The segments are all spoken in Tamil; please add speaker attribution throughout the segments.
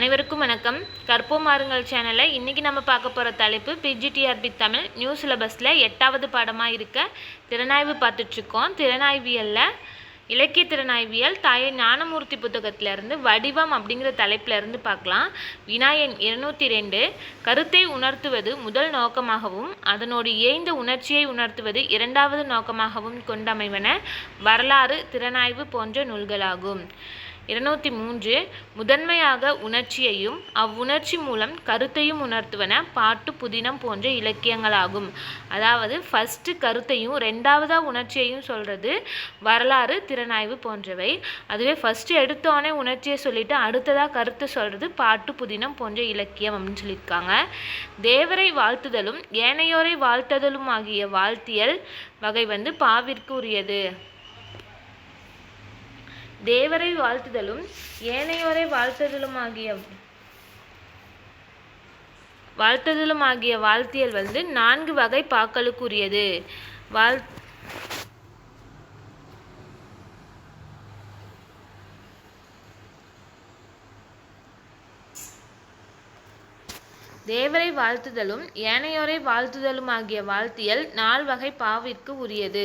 Speaker 1: அனைவருக்கும் வணக்கம். கற்போம் மாறுங்கள் சேனலில் இன்றைக்கி நம்ம பார்க்க போகிற தலைப்பு பிஜிடிஆர்பி தமிழ் நியூ சிலபஸில் எட்டாவது பாடமாக இருக்க திறனாய்வு பார்த்துட்ருக்கோம். திறனாய்வியலில் இலக்கிய திறனாய்வியல் தாயை ஞானமூர்த்தி புத்தகத்திலேருந்து வடிவம் அப்படிங்கிற தலைப்புல இருந்து பார்க்கலாம். வினாயன் இருநூத்தி ரெண்டு கருத்தை உணர்த்துவது முதல் நோக்கமாகவும் அதனோடு ஏய்ந்த உணர்ச்சியை உணர்த்துவது இரண்டாவது நோக்கமாகவும் கொண்டமைவன வரலாறு திறனாய்வு போன்ற நூல்களாகும். இருநூற்றி மூன்று முதன்மையாக உணர்ச்சியையும் அவ்வுணர்ச்சி மூலம் கருத்தையும் உணர்த்துவன பாட்டு புதினம் போன்ற இலக்கியங்களாகும். அதாவது ஃபஸ்ட்டு கருத்தையும் ரெண்டாவதாக உணர்ச்சியையும் சொல்கிறது வரலாறு திறனாய்வு போன்றவை. அதுவே ஃபஸ்ட்டு எடுத்தோடனே உணர்ச்சியை சொல்லிட்டு அடுத்ததாக கருத்தை சொல்கிறது பாட்டு புதினம் போன்ற இலக்கியம் அப்படின்னு சொல்லியிருக்காங்க. தேவரை வாழ்த்துதலும் ஏனையோரை வாழ்த்துதலும் ஆகிய வாழ்த்தியல் வகை வந்து பாவிற்கு உரியது தேவரை வாழ்த்துதலும் ஏனையோரை வாழ்த்துதலுமாகிய வாழ்த்துதலுமாகிய வாழ்த்தியல் வந்து நான்கு வகை பாக்களுக்குரியது. வாழ் தேவரை வாழ்த்துதலும் ஏனையோரை வாழ்த்துதலும் ஆகிய வாழ்த்தியல் நால் வகை பாவிற்கு உரியது.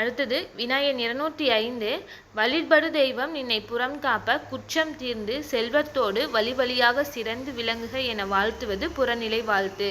Speaker 1: அடுத்தது விநாயகன் இருநூற்றி ஐந்து வழிபடு தெய்வம் நின்னை புறம் காப்ப குற்றம் தீர்ந்து செல்வத்தோடு வழி வழியாக சிறந்து விளங்குக என வாழ்த்துவது புறநிலை வாழ்த்து.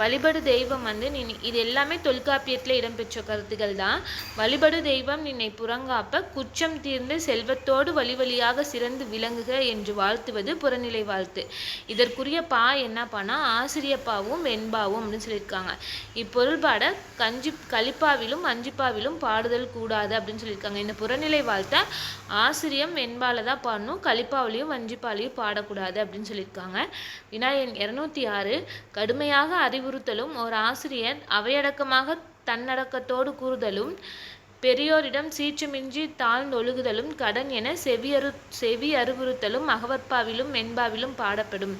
Speaker 1: வழிபடு தெய்வம் வந்து நீ இது எல்லாமே தொல்காப்பியத்தில் இடம்பெற்ற கருத்துக்கள் தான். வழிபடு தெய்வம் நின்னை புறங்காப்ப குற்றம் தீர்ந்து செல்வத்தோடு வழி வழியாக சிறந்து விளங்குக என்று வாழ்த்துவது புறநிலை வாழ்த்து. இதற்குரிய பா என்ன பண்ணா ஆசிரியப்பாவும் வெண்பாவும் அப்படின்னு சொல்லியிருக்காங்க. இப்பொருள்பாட கஞ்சி கலிப்பாவிலும் அஞ்சிப்பாவிலும் பாடுதல் கூடாது அப்படின்னு சொல்லியிருக்காங்க. இந்த புறநிலை வாழ்த்தை ஆசிரியம் வெண்பால தான் பாடணும் கலிப்பாவிலையும் வஞ்சிப்பாலையும் பாடக்கூடாது அப்படின்னு சொல்லியிருக்காங்க. வினாயன் இரநூத்தி ஆறு கடுமையாக அறிவுறுத்தலும் ஒரு ஆசிரியர் அவையடக்கமாக தன்னடக்கத்தோடு கூறுதலும் பெரியோரிடம் சீற்றமின்றி தாழ்ந்தொழுகுதலும் கடன் என செவியறு செவி அறிவுறுத்தலும் அகவற்பாவிலும் மென்பாவிலும் பாடப்படும்.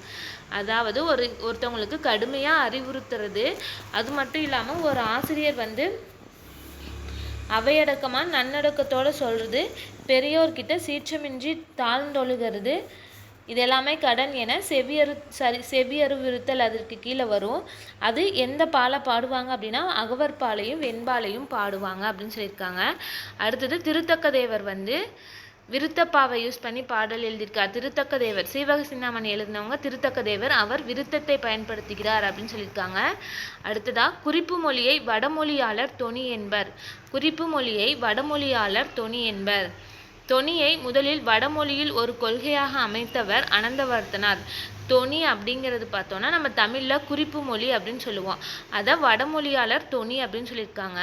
Speaker 1: அதாவது ஒரு ஒருத்தவங்களுக்கு கடுமையாக அறிவுறுத்துறது அது மட்டும் இல்லாமல் ஒரு ஆசிரியர் வந்து அவையடக்கமாக நன்னடக்கத்தோடு சொல்கிறது பெரியோர்கிட்ட சீற்றமின்றி தாழ்ந்தொழுகிறது. இது எல்லாமே கடன் என செவியறு சரி செவியறிவுறுத்தல் அதற்கு கீழே வரும். அது எந்த பாலை பாடுவாங்க அப்படின்னா அகவர் பாலையும் வெண்பாலையும் பாடுவாங்க அப்படின்னு சொல்லியிருக்காங்க. அடுத்தது திருத்தக்க தேவர் வந்து விருத்தப்பாவை யூஸ் பண்ணி பாடல் எழுதியிருக்கார். திருத்தக்க தேவர் சீவக சிந்தாமணி எழுதினவங்க திருத்தக்க தேவர் அவர் விருத்தத்தை பயன்படுத்துகிறார் அப்படின்னு சொல்லியிருக்காங்க. அடுத்ததா குறிப்பு மொழியை வடமொழியாளர் தொனி என்பர். குறிப்பு மொழியை வடமொழியாளர் தொனி என்பர். தொனியை முதலில் வடமொழியில் ஒரு கொள்கையாக அமைத்தவர் அனந்தவர்த்தனார். தொனி அப்படிங்கிறது பார்த்தோன்னா நம்ம தமிழில் குறிப்பு மொழி அப்படின்னு சொல்லுவோம். அதை வடமொழியாளர் தொனி அப்படின்னு சொல்லியிருக்காங்க.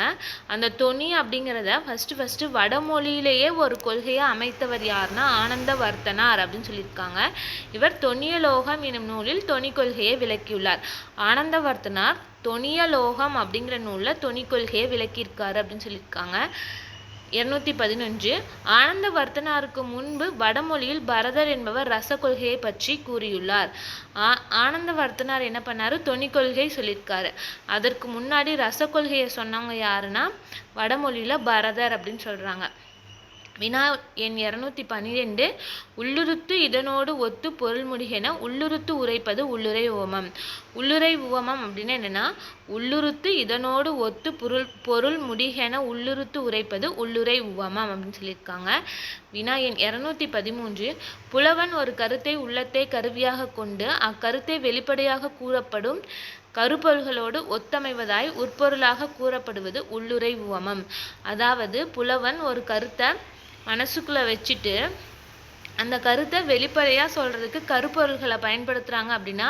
Speaker 1: அந்த தொனி அப்படிங்கிறத ஃபஸ்ட்டு ஃபஸ்ட்டு வடமொழியிலேயே ஒரு கொள்கையை அமைத்தவர் யாருன்னா ஆனந்தவர்த்தனார் அப்படின்னு சொல்லியிருக்காங்க. இவர் தொனியலோகம் எனும் நூலில் தொனி கொள்கையை விளக்கியுள்ளார். ஆனந்தவர்த்தனார் தொனியலோகம் அப்படிங்கிற நூலில் தொனி கொள்கையை விளக்கியிருக்காரு அப்படின்னு சொல்லியிருக்காங்க. இருநூத்தி பதினொன்று. ஆனந்தவர்த்தனாருக்கு முன்பு வடமொழியில் பரதர் என்பவர் ரச கொள்கையை பற்றி கூறியுள்ளார். ஆ ஆனந்தவர்த்தனார் என்ன பண்ணாரு? தொனி கொள்கை சொல்லியிருக்காரு. அதற்கு முன்னாடி ரச கொள்கையை சொன்னவங்க யாருன்னா வடமொழியில் பரதர் அப்படின்னு சொல்கிறாங்க வினா எண் இரநூத்தி பன்னிரெண்டு உள்ளுருத்து இதனோடு ஒத்து பொருள் முடிகென உள்ளுறுத்து உரைப்பது உள்ளுரை உவமம். உள்ளுரை உவமம் அப்படின்னா என்னென்னா உள்ளுருத்து இதனோடு ஒத்து பொருள் பொருள் முடிகென உள்ளுருத்து உரைப்பது உள்ளுரை உவமம் அப்படின்னு சொல்லியிருக்காங்க. வினா எண் இரநூத்தி பதிமூன்று புலவன் ஒரு கருத்தை உள்ளத்தை கருவியாக கொண்டு அக்கருத்தை வெளிப்படையாக கூறப்படும் கருப்பொருள்களோடு ஒத்தமைவதாய் உட்பொருளாக கூறப்படுவது உள்ளுரை உவமம். அதாவது புலவன் ஒரு கருத்தை மனசுக்குள்ளே வச்சுட்டு அந்த கருத்தை வெளிப்படையாக சொல்கிறதுக்கு கருப்பொருள்களை பயன்படுத்துகிறாங்க அப்படின்னா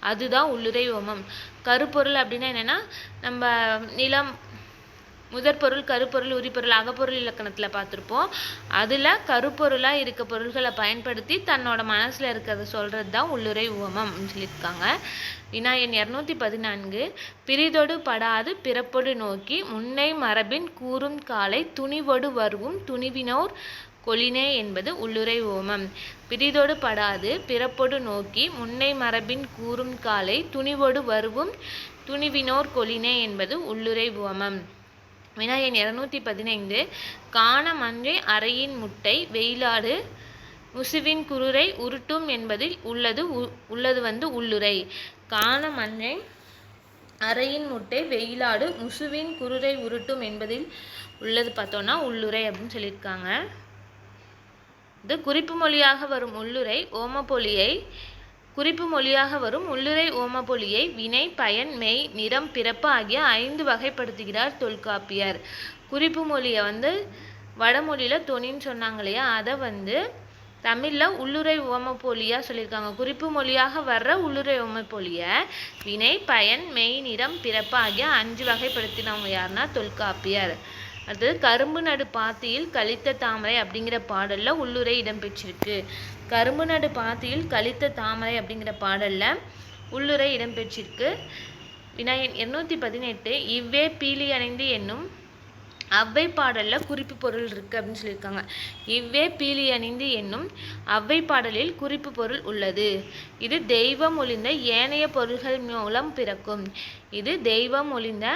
Speaker 1: அதுதான் உள்ளுரை ஓமம். கருப்பொருள் அப்படின்னா என்னென்னா நம்ம நிலம் முதற்பொருள் கருப்பொருள் உரிப்பொருள் அகப்பொருள் இலக்கணத்தில் பார்த்துருப்போம். அதில் கருப்பொருளாக இருக்க பொருள்களை பயன்படுத்தி தன்னோட மனசில் இருக்கிறத சொல்கிறது தான் உள்ளுரை உவமம் அப்படின்னு சொல்லியிருக்காங்க. வினாயன் இரநூத்தி பதினான்கு பிரிதொடு படாது பிறப்பொடு நோக்கி முன்னை மரபின் கூறும் காலை துணிவொடு வருவும் துணிவினோர் கொளினே என்பது உள்ளுரை ஓமம் பிரிதொடு படாது பிறப்பொடு நோக்கி முன்னை மரபின் கூறும் காலை துணிவொடு வருவும் துணிவினோர் கொளினே என்பது உள்ளுரை ஓமம் வினாயன் இரநூத்தி பதினைந்து காண மஞ்சை அறையின் முட்டை வெயிலாடு முசுவின் குருரை உருட்டும் என்பதில் உள்ளது உள்ளது வந்து உள்ளுரை. காண மண்ணை அறையின் முட்டை வெயிலாடு முசுவின் குருரை உருட்டும் என்பதில் உள்ளது பார்த்தோன்னா உள்ளுரை அப்படின்னு சொல்லியிருக்காங்க. இது குறிப்பு மொழியாக வரும் உள்ளுரை ஓமப்பொலியை குறிப்பு மொழியாக வரும். உள்ளுரை ஓமப்பொலியை வினை பயன் மெய் நிறம் பிறப்பு ஆகிய ஐந்து வகைப்படுத்துகிறார் தொல்காப்பியர். குறிப்பு மொழியை வந்து வடமொழியில் தொனின்னு சொன்னாங்க இல்லையா? அதை வந்து தமிழில் உள்ளுரை ஓமப்பொலியாக சொல்லியிருக்காங்க. குறிப்பு மொழியாக வர்ற உள்ளுரை ஓமப்பொலியை வினை பயன் மெய் நிறம் பிறப்பு ஆகிய அஞ்சு வகைப்படுத்தினவங்க யாருன்னா? தொல்காப்பியர். அடுத்தது கரும்பு நடு பாத்தியில் கழித்த தாமரை அப்படிங்கிற பாடலில் உள்ளுரை இடம்பெற்றிருக்கு கரும்பு நடு பாத்தியில் கலித்த தாமரை அப்படிங்கிற பாடலில் உள்ளுரை இடம்பெற்றிருக்கு. வினாயன் இருநூத்தி பதினெட்டு இவ்வே பீலி அணைந்து என்னும் அவ்வை பாடலில் குறிப்பு பொருள் இருக்குது அப்படின்னு சொல்லியிருக்காங்க. இவ்வே பீலி அணிந்து என்னும் அவ்வை பாடலில் குறிப்பு பொருள் உள்ளது. இது தெய்வம் ஒளிந்த ஏனைய பொருள்கள் மூலம் பிறக்கும். இது தெய்வம் ஒளிந்த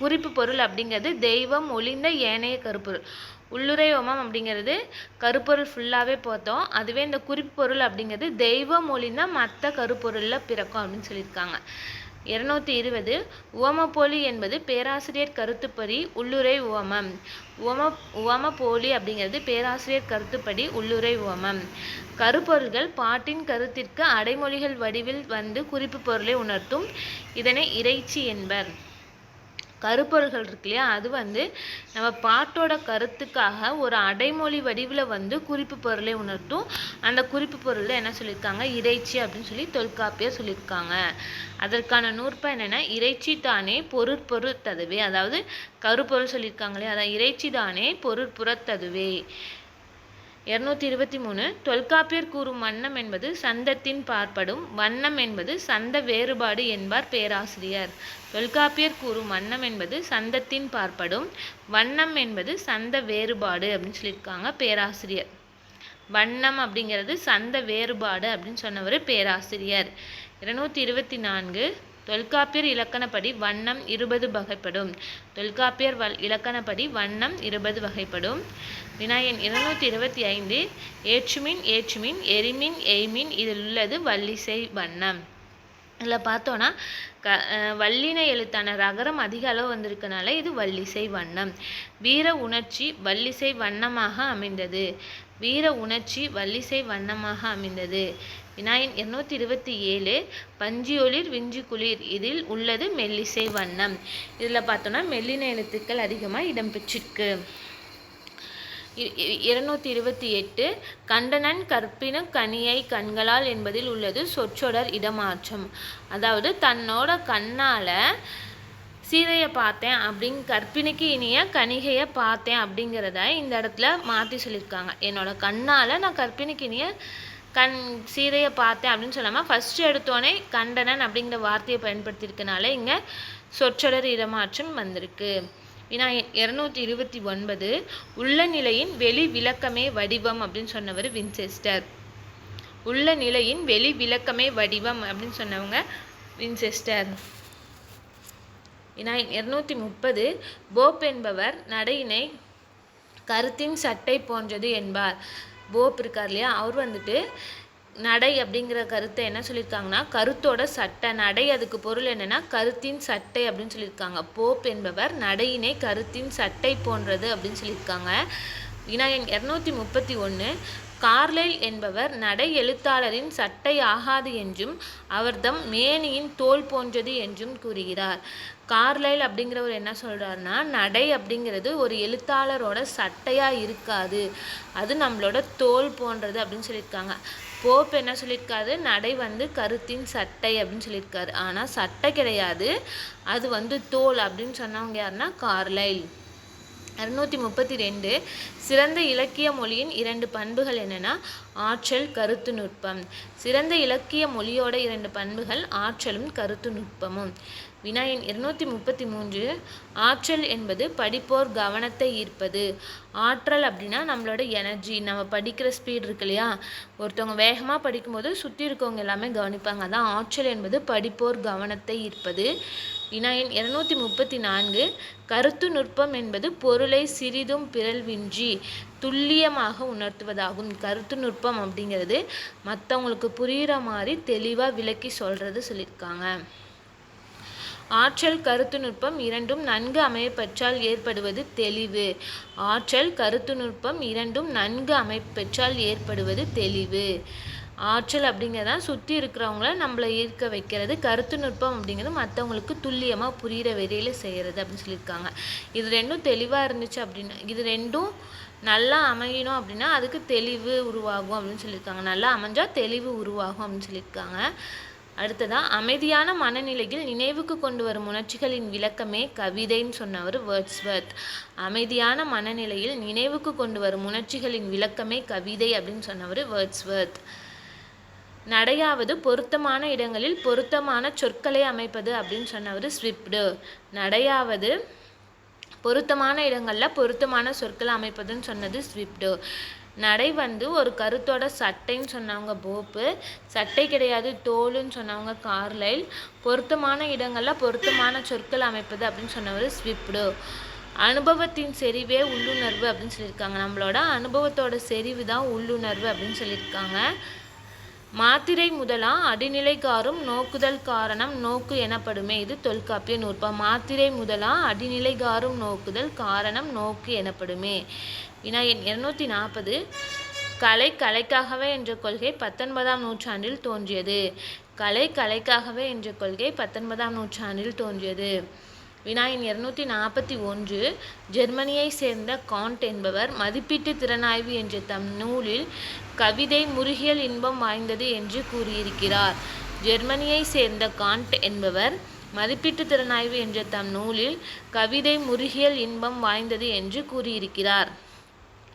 Speaker 1: குறிப்பு பொருள் அப்படிங்கிறது தெய்வம் ஒளிந்த ஏனைய கருப்பொருள். உள்ளுரை ஓமம் அப்படிங்கிறது கருப்பொருள் ஃபுல்லாகவே பார்த்தோம். அதுவே இந்த குறிப்பு பொருள் அப்படிங்கிறது தெய்வ மொழின்னா மற்ற கருப்பொருளில் பிறக்கும் அப்படின்னு சொல்லியிருக்காங்க. இருநூத்தி இருபது உவமப்போலி என்பது பேராசிரியர் கருத்துப்படி உள்ளுரை உவமம். உவம உவமப்போலி அப்படிங்கிறது பேராசிரியர் கருத்துப்படி உள்ளுரை உவமம். கருப்பொருள்கள் பாட்டின் கருத்திற்கு அடைமொழிகள் வடிவில் வந்து குறிப்பு பொருளை உணர்த்தும். இதனை இறைச்சி என்பர். கருப்பொருள்கள் இருக்கு இல்லையா? அது வந்து நம்ம பாட்டோட கருத்துக்காக ஒரு அடைமொழி வடிவில் வந்து குறிப்பு பொருளை உணர்த்தும். அந்த குறிப்பு பொருளில் என்ன சொல்லியிருக்காங்க இறைச்சி அப்படின்னு சொல்லி தொல்காப்பியர் சொல்லியிருக்காங்க அதற்கான நூற்பா என்னென்னா இறைச்சி தானே பொருட்பொருத்ததுவே அதாவது கருப்பொருள் சொல்லியிருக்காங்களே அதான் இறைச்சி தானே பொருட்புறத்ததுவே இருநூத்தி இருபத்தி மூணு தொல்காப்பியர் கூறும் வண்ணம் என்பது சந்தத்தின் பார்ப்படும் வண்ணம் என்பது சந்த வேறுபாடு என்பார் பேராசிரியர். தொல்காப்பியர் கூறும் வண்ணம் என்பது சந்தத்தின் பார்ப்படும் வண்ணம் என்பது சந்த வேறுபாடு அப்படின்னு சொல்லியிருக்காங்க பேராசிரியர். வண்ணம் அப்படிங்கிறது சந்த வேறுபாடு அப்படின்னு சொன்னவர் பேராசிரியர். இருநூத்தி இருபத்தி நான்கு தொல்காப்பியர் இலக்கணப்படி வண்ணம் இருபது வகைப்படும். தொல்காப்பியர் வல் இலக்கணப்படி வண்ணம் இருபது வகைப்படும். வினாயன் இருநூத்தி இருபத்தி ஐந்து ஏற்றுமின் ஏற்றுமின் எரிமின் எய்மின் இதில் உள்ளது வள்ளிசை வண்ணம். இதில் பார்த்தோன்னா க வல்லின எழுத்தான ரகரம் அதிக அளவு வந்திருக்கனால இது வள்ளிசை வண்ணம். வீர உணர்ச்சி வள்ளிசை வண்ணமாக அமைந்தது. வீர உணர்ச்சி வள்ளிசை வண்ணமாக அமைந்தது. விநாயகன் இருநூத்தி இருபத்தி ஏழு பஞ்சியொளிர் விஞ்சி குளிர் இதில் உள்ளது மெல்லிசை வண்ணம். இதில் பார்த்தோன்னா மெல்லின எழுத்துக்கள் அதிகமாக இடம்பெற்றிருக்கு. இருநூத்தி இருபத்தி எட்டு கண்டனன் கற்பின கனியை கண்களால் என்பதில் உள்ளது சொற்றொடர் இடமாற்றம். அதாவது தன்னோட கண்ணால் சீதையை பார்த்தேன் அப்படிங் கற்பிணிக்கு இனிய கணிகையை பார்த்தேன் அப்படிங்கிறத இந்த இடத்துல மாற்றி சொல்லியிருக்காங்க. என்னோட கண்ணால் நான் கற்பிணிக்கு இனிய கண் சீதையை பார்த்தேன் அப்படின்னு சொல்லாமல் ஃபஸ்ட்டு எடுத்தோடனே கண்டனன் அப்படிங்கிற வார்த்தையை பயன்படுத்தியிருக்கனால இங்கே சொற்றொடர் இடமாற்றம் வந்திருக்கு. வினா இரநூத்தி இருபத்தி ஒன்பது உள்ள நிலையின் வெளி விளக்கமே வடிவம் அப்படின்னு சொன்னவர் வின்செஸ்டர். உள்ள நிலையின் வெளி விளக்கமே வடிவம் அப்படின்னு சொன்னவங்க வின்செஸ்டர். வினா இரநூத்தி முப்பது போப் என்பவர் நடையினை கருத்தின் சட்டை போன்றது என்பார். போப் இருக்கார் இல்லையா அவர் வந்துட்டு நடை அப்படிங்கிற கருத்தை என்ன சொல்லியிருக்காங்கன்னா கருத்தோட சட்டை நடை அதுக்கு பொருள் என்னென்னா கருத்தின் சட்டை அப்படின்னு சொல்லியிருக்காங்க. போப் என்பவர் நடையினை கருத்தின் சட்டை போன்றது அப்படின்னு சொல்லியிருக்காங்க. வினாயன் இரநூத்தி முப்பத்தி ஒன்று கார்லைல் என்பவர் நடை எழுத்தாளரின் சட்டை ஆகாது என்றும் அவர்தம் மேனியின் தோல் போன்றது என்றும் கூறுகிறார். கார்லைல் அப்படிங்கிறவர் என்ன சொல்கிறாருன்னா நடை அப்படிங்கிறது ஒரு எழுத்தாளரோட சட்டையாக இருக்காது. அது நம்மளோட தோல் போன்றது அப்படின்னு சொல்லியிருக்காங்க. போப் என்ன சொல்லியிருக்காரு? நடை வந்து கருத்தின் சட்டை அப்படின்னு சொல்லியிருக்காரு. ஆனால் சட்டை கிடையாது. அது வந்து தோல் அப்படின்னு சொன்னவங்க யாருன்னா கார்லைல். அறுநூற்றி முப்பத்தி ரெண்டு சிறந்த இலக்கிய மொழியின் இரண்டு பண்புகள் என்னென்னா ஆற்றல் கருத்து நுட்பம். சிறந்த இலக்கிய மொழியோட இரண்டு பண்புகள் ஆற்றலும் கருத்து நுட்பமும். வினாயின் இருநூத்தி முப்பத்தி மூன்று. ஆற்றல் என்பது படிப்போர் கவனத்தை ஈர்ப்பது. ஆற்றல் அப்படின்னா நம்மளோட எனர்ஜி நம்ம படிக்கிற ஸ்பீட் இருக்கு இல்லையா? ஒருத்தவங்க வேகமாக படிக்கும்போது சுற்றி இருக்கவங்க எல்லாமே கவனிப்பாங்க. அதான் ஆற்றல் என்பது படிப்போர் கவனத்தை ஈர்ப்பது. வினாயின் இருநூத்தி முப்பத்தி நான்கு. கருத்து நுட்பம் என்பது பொருளை சிறிதும் பிறழ்வின்றி துல்லியமாக உணர்த்துவதாகும். கருத்து நுட்பம் அப்படிங்கிறது மற்றவங்களுக்கு புரிகிற மாதிரி தெளிவாக விளக்கி சொல்கிறது சொல்லியிருக்காங்க. ஆற்றல் கருத்து நுட்பம் இரண்டும் நன்கு அமையப்பெற்றால் ஏற்படுவது தெளிவு. ஆற்றல் கருத்து நுட்பம் இரண்டும் நன்கு அமைப்பெற்றால் ஏற்படுவது தெளிவு. ஆற்றல் அப்படிங்கிறதான் சுற்றி இருக்கிறவங்கள நம்மளை ஈர்க்க வைக்கிறது. கருத்து நுட்பம் அப்படிங்கிறது மற்றவங்களுக்கு துல்லியமாக புரிகிற வரையில் செய்கிறது அப்படின்னு சொல்லியிருக்காங்க. இது ரெண்டும் தெளிவாக இருந்துச்சு அப்படின்னா இது ரெண்டும் நல்லா அமையணும் அப்படின்னா அதுக்கு தெளிவு உருவாகும் அப்படின்னு சொல்லியிருக்காங்க. நல்லா அமைஞ்சால் தெளிவு உருவாகும் அப்படின்னு சொல்லியிருக்காங்க. அடுத்ததாக அமைதியான மனநிலையில் நினைவுக்கு கொண்டு வரும் உணர்ச்சிகளின் விளக்கமே கவிதைன்னு சொன்னவர் வேர்ட்ஸ்வர்த் அமைதியான மனநிலையில் நினைவுக்கு கொண்டு வரும் உணர்ச்சிகளின் விளக்கமே கவிதை அப்படின்னு சொன்னவர் வேர்ட்ஸ்வர்த் நடையாவது பொருத்தமான இடங்களில் பொருத்தமான சொற்களை அமைப்பது அப்படின்னு சொன்னவர் ஸ்விப்டு நடையாவது பொருத்தமான இடங்களில் பொருத்தமான சொற்களை அமைப்பதுன்னு சொன்னது ஸ்விப்டு நடை வந்து ஒரு கருத்தோட சட்டைன்னு சொன்னவங்க போப்பு சட்டை கிடையாது தோலுன்னு சொன்னவங்க கார்லைல் பொருத்தமான இடங்களில் பொருத்தமான சொற்கள் அமைப்பது அப்படின்னு சொன்னவர் ஸ்விப்டு. அனுபவத்தின் செறிவே உள்ளுணர்வு அப்படின்னு சொல்லியிருக்காங்க. நம்மளோட அனுபவத்தோட செறிவு தான் உள்ளுணர்வு அப்படின்னு சொல்லியிருக்காங்க. மாத்திரை முதலாம் அடிநிலை காரும் நோக்குதல் காரணம் நோக்கு எனப்படுமே. இது தொல்காப்பிய நூற்பம். மாத்திரை முதலா அடிநிலை காரும் நோக்குதல் காரணம் நோக்கு எனப்படுமே. வினா எண் இருநூத்தி நாற்பது. கலை கலைக்காகவே என்ற கொள்கை பத்தொன்பதாம் நூற்றாண்டில் தோன்றியது. கலை கலைக்காகவே என்ற கொள்கை பத்தொன்பதாம் நூற்றாண்டில் தோன்றியது. வினாயின் இருநூற்றி நாற்பத்தி ஒன்று ஜெர்மனியை சேர்ந்த காண்ட் என்பவர் மதிப்பீட்டு திறனாய்வு என்ற தம் நூலில் கவிதை முருகியல் இன்பம் வாய்ந்தது என்று கூறியிருக்கிறார். ஜெர்மனியை சேர்ந்த காண்ட் என்பவர் மதிப்பீட்டு திறனாய்வு என்ற தம் நூலில் கவிதை முருகியல் இன்பம் வாய்ந்தது என்று கூறியிருக்கிறார்.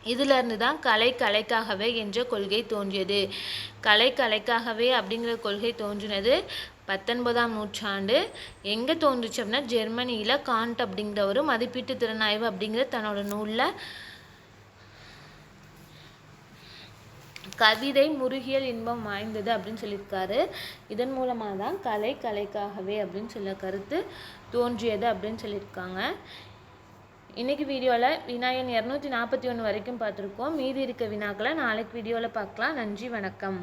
Speaker 1: இதிலிருந்து தான் கலை கலைக்காகவே என்ற கொள்கை தோன்றியது. கலை கலைக்காகவே அப்படிங்கிற கொள்கை தோன்றினது பத்தொன்பதாம் நூற்றாண்டு எங்கே தோன்றுச்சு அப்படின்னா ஜெர்மனியில் காண்ட் அப்படிங்கிற ஒரு மதிப்பீட்டு திறனாய்வு அப்படிங்கிற தன்னோட நூலில் கவிதை முருகியல் இன்பம் வாய்ந்தது அப்படின்னு சொல்லியிருக்காரு. இதன் மூலமாக தான் கலை கலைக்காகவே அப்படின்னு சொல்ல கருத்து தோன்றியது அப்படின்னு சொல்லியிருக்காங்க. இன்றைக்கி வீடியோவில் வினாயன் இரநூத்தி நாற்பத்தி ஒன்று வரைக்கும் பார்த்துருக்கோம். மீதி இருக்க வினாக்களை நாளைக்கு வீடியோவில் பார்க்கலாம். நன்றி வணக்கம்.